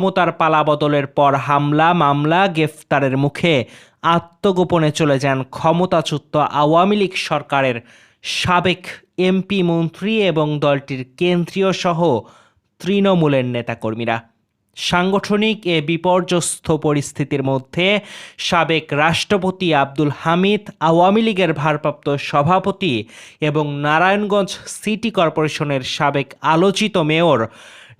ক্ষমতার পালাবদলের পর হামলা, মামলা, গ্রেফতারের মুখে আত্মগোপনে চলে যান ক্ষমতাচ্যুত আওয়ামী লীগ সরকারের সাবেক এমপি, মন্ত্রী এবং দলটির কেন্দ্রীয় সহ তৃণমূলের নেতাকর্মীরা। সাংগঠনিক এ বিপর্যস্ত পরিস্থিতির মধ্যে সাবেক রাষ্ট্রপতি আব্দুল হামিদ, আওয়ামী লীগের ভারপ্রাপ্ত সভাপতি এবং নারায়ণগঞ্জ সিটি কর্পোরেশনের সাবেক আলোচিত মেয়র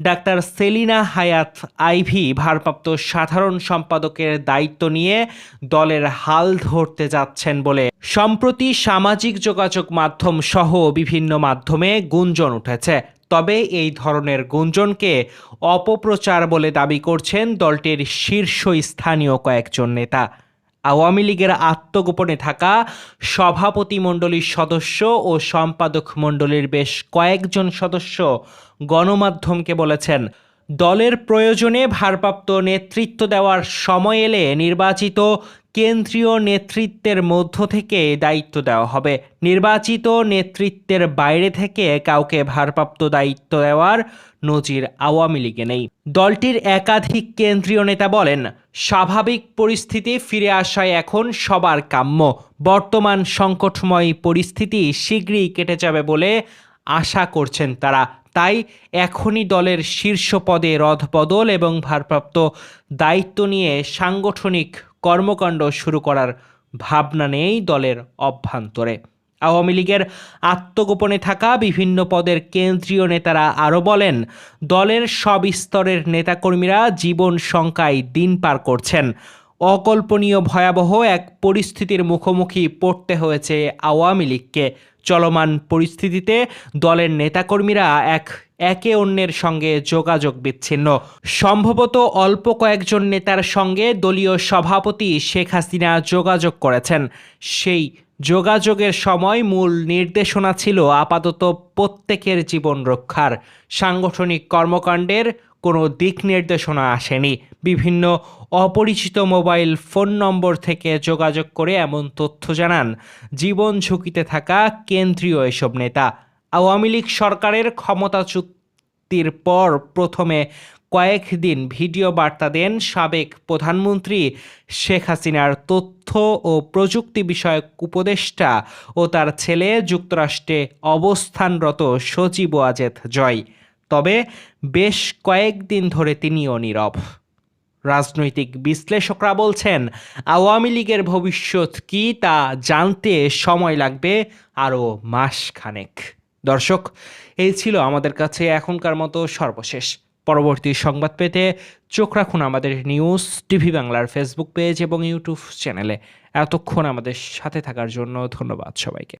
ডাক্তার সেলিনা হায়াত আইভি, ভারপ্রাপ্ত সাধারণ সম্পাদকের দায়িত্ব নিয়ে দলের হাল ধরতে যাচ্ছেন বলে। সম্প্রতি সামাজিক যোগাযোগ মাধ্যম সহ বিভিন্ন মাধ্যমে গুঞ্জন উঠেছে। তবে এই ধরনের গুঞ্জনকে অপপ্রচার বলে দাবি করছেন দলটির শীর্ষস্থানীয় কয়েকজন নেতা। আওয়ামী লীগের আত্মগোপনে থাকা সভাপতি মণ্ডলীর সদস্য ও সম্পাদক মণ্ডলীর বেশ কয়েকজন সদস্য গণমাধ্যমকে বলেছেন, দলের প্রয়োজনে ভারপ্রাপ্ত নেতৃত্ব দেওয়ার সময় এলে নির্বাচিত কেন্দ্রীয় নেতৃত্বের মধ্য থেকে দায়িত্ব দেওয়া হবে। নির্বাচিত নেতৃত্বের বাইরে থেকে কাউকে ভারপ্রাপ্ত দায়িত্ব দেওয়ার নজির আওয়ামী লীগে নেই। দলটির একাধিক কেন্দ্রীয় নেতা বলেন, স্বাভাবিক পরিস্থিতি ফিরে আসায় এখন সবার কাম্য। বর্তমান সংকটময় পরিস্থিতি শীঘ্রই কেটে যাবে বলে আশা করছেন তারা। তাই এখনই দলের শীর্ষ পদে রদবদল এবং ভারপ্রাপ্ত দায়িত্ব নিয়ে সাংগঠনিক কর্মকাণ্ড শুরু করার ভাবনা নেই দলের অভ্যন্তরে। আওয়ামী লীগের আত্মগোপনে থাকা বিভিন্ন পদের কেন্দ্রীয় নেতারা আরও বলেন, দলের সব স্তরের নেতাকর্মীরা জীবন শঙ্কায় দিন পার করছেন। অকল্পনীয় ভয়াবহ এক পরিস্থিতির মুখোমুখি পড়তে হয়েছে আওয়ামী লীগকে। চলমান পরিস্থিতিতে দলের নেতাকর্মীরা এক একে অন্যের সঙ্গে যোগাযোগ বিচ্ছিন্ন। সম্ভবত অল্প কয়েকজন নেতার সঙ্গে দলীয় সভাপতি শেখ হাসিনা যোগাযোগ করেছেন। সেই যোগাযোগের সময় মূল নির্দেশনা ছিল আপাতত প্রত্যেকের জীবন রক্ষার। সাংগঠনিক কর্মকাণ্ডের কোনো দিক নির্দেশনা আসেনি। বিভিন্ন অপরিচিত মোবাইল ফোন নম্বর থেকে যোগাযোগ করে এমন তথ্য জানান। জীবন ঝুঁকিতে থাকা কেন্দ্রীয় এসব নেতা। আওয়ামী লীগ সরকারের ক্ষমতাচ্যুতির পর প্রথমে কয়েকদিন ভিডিও বার্তা দেন সাবেক প্রধানমন্ত্রী শেখ হাসিনার তথ্য ও প্রযুক্তি বিষয়ক উপদেষ্টা ও তার ছেলে যুক্তরাষ্ট্রে অবস্থানরত সচিব ওয়াজেদ জয়। তবে বেশ কয়েকদিন ধরে তিনিও নীরব। রাজনৈতিক বিশ্লেষকরা বলছেন, আওয়ামী লীগের ভবিষ্যৎ কি তা জানতে সময় লাগবে আরও মাস খানেক দর্শক, এই ছিল আমাদের কাছে এখনকার মতো সর্বশেষ। পরবর্তী সংবাদ পেতে চোখ রাখুন আমাদের নিউজ টিভি বাংলার ফেসবুক পেজ এবং ইউটিউব চ্যানেলে। এতক্ষণ আমাদের সাথে থাকার জন্য ধন্যবাদ সবাইকে।